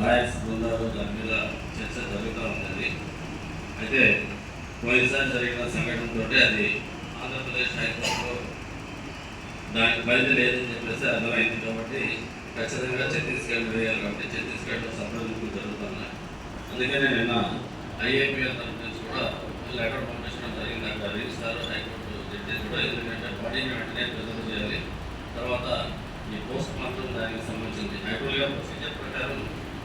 Lawyers బృందాలు దాని మీద చర్చ జరుగుతూ ఉంటుంది. అయితే పోయినసారి జరిగిన సంఘటనతో అది ఆంధ్రప్రదేశ్ హైకోర్టులో దానికి బయట లేదని చెప్పేసి అర్థమైంది కాబట్టి ఖచ్చితంగా ఛత్తీస్గఢ్ వేయాలి కాబట్టి ఛత్తీస్గఢ్లో సంప్రదింపులు జరుగుతున్నాయి. అందుకనే నిన్న ఐఐపిఎల్ తరఫు నుంచి కూడా లెటర్ పంపించడం జరిగింది. అక్కడ రిజిస్టార్ హైకోర్టు జడ్జెస్ కూడా. ఎందుకంటే బాడీని వెంటనే ప్రిజర్వ్ చేయాలి. తర్వాత ఈ పోస్ట్ మార్టం దానికి సంబంధించింది. యాక్చువల్గా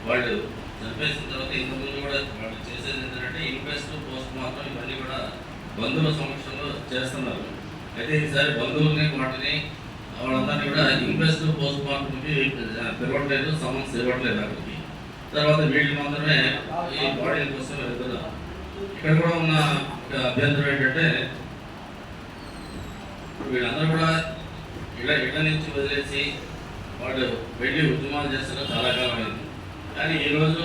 వాళ్ళు చనిపేసిన తర్వాత ఇంతకుముందు కూడా వాళ్ళు చేసేది ఏంటంటే ఇన్క్వెస్ట్ పోస్ట్ మార్టం ఇవన్నీ కూడా బంధువుల సమక్షంలో చేస్తున్నారు. అయితే ఈసారి బంధువుల్ని వాటిని వాళ్ళందరినీ కూడా ఇన్క్వెస్ట్ పోస్ట్ మార్టంకి పిలవట్లేదు సమన్స్ ఇవ్వట్లేదు అక్కడికి తర్వాత వీళ్ళు మాత్రమే ఈ బాడీల కోసం వెళ్తున్నారు ఇక్కడ కూడా ఉన్న ఒక అభ్యంతరం ఏంటంటే వీళ్ళందరూ కూడా ఇళ్ళ ఇళ్ళ నుంచి వదిలేసి వాళ్ళు వెళ్ళి ఉద్యమాలు చేస్తున్న చాలా కాలం అయింది. కానీ ఈరోజు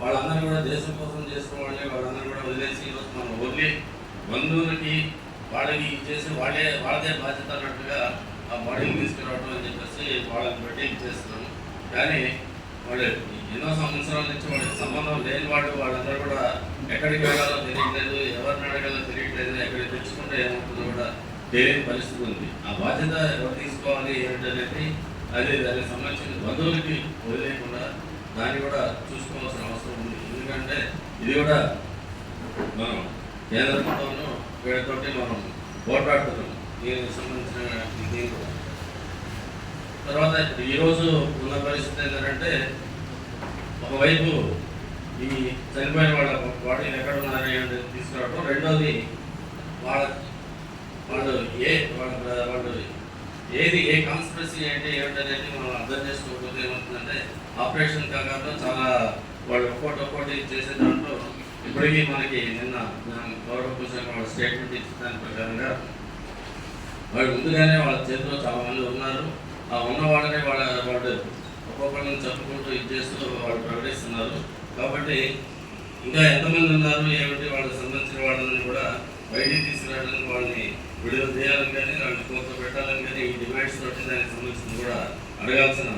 వాళ్ళందరూ కూడా దేశం కోసం చేసిన వాళ్ళే వాళ్ళందరూ కూడా వదిలేసి ఈరోజు మనం ఓన్లీ బంధువులకి వాళ్ళకి ఇచ్చేసి వాళ్ళే వాళ్ళదే బాధ్యత అన్నట్టుగా ఆ బాడీని తీసుకురావడం అని చెప్పేసి వాళ్ళని బట్టి చేస్తున్నాము. కానీ వాళ్ళు ఎన్నో సంవత్సరాల నుంచి వాళ్ళకి సంబంధం లేని వాళ్ళు వాళ్ళందరూ కూడా ఎక్కడికి వెళ్ళాలో తెలియట్లేదు ఎవరిని అడగాలో తెలియట్లేదు ఎక్కడికి తెచ్చుకుంటే ఏమవుతుందో కూడా తెలియని పరిస్థితి ఉంది. ఆ బాధ్యత ఎవరు తీసుకోవాలి ఏంటనేది అది దానికి సంబంధించిన బంధువులకి వదిలేయకుండా దాన్ని కూడా చూసుకోవాల్సిన అవసరం ఉంది. ఎందుకంటే ఇది కూడా మనం కేంద్ర ప్రభుత్వంలో వీళ్ళతోటి మనం పోట్లాడుతున్నాం. దీనికి సంబంధించిన దీని కూడా. తర్వాత ఇప్పుడు ఈరోజు ఉన్న పరిస్థితి ఏంటంటే ఒకవైపు ఈ చనిపోయిన వాళ్ళ బాడీని ఎక్కడ ఉన్నారని తీసుకురావడం రెండోది వాళ్ళ వాళ్ళు ఏ వాళ్ళ వాళ్ళు ఏది ఏ కాన్స్పిరసీ అంటే ఏమిటనేది మనం అర్థం చేసుకోకపోతే ఏమవుతుందంటే ఆపరేషన్ కాకుండా చాలా వాళ్ళు ఒక్కోటి ఒక్కోటి చేసే దాంట్లో ఇప్పటికీ మనకి నిన్న గౌరవ భూషణ్ వాళ్ళ స్టేట్మెంట్ ఇచ్చిన దాని ప్రకారంగా వాళ్ళు ముందుగానే వాళ్ళ చేతిలో చాలామంది ఉన్నారు. ఆ ఉన్న వాళ్ళని వాళ్ళ వాళ్ళు ఒక్కొక్కళ్ళని చెప్పుకుంటూ ఇది చేస్తూ వాళ్ళు ప్రకటిస్తున్నారు. కాబట్టి ఇంకా ఎంతమంది ఉన్నారు ఏమిటి వాళ్ళకి సంబంధించిన వాళ్ళని కూడా బయటికి తీసుకురావడానికి వాళ్ళని విడుదల చేయాలని కానీ వాళ్ళని కోర్టు పెట్టాలని కానీ ఈ డిమాండ్స్ తోటి దానికి సంబంధించిన కూడా అడగాల్సిన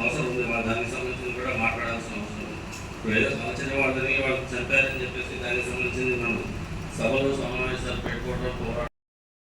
అవసరం ఉంది. వాళ్ళ దానికి సంబంధించిన కూడా మాట్లాడాల్సిన అవసరం ఉంది. ఇప్పుడు ఏదో సంవత్సరం వాళ్ళని వాళ్ళు చంపారని చెప్పేసి దానికి సంబంధించింది మనం సభలు సమావేశాలు పెట్టుకోవడం పోరాటం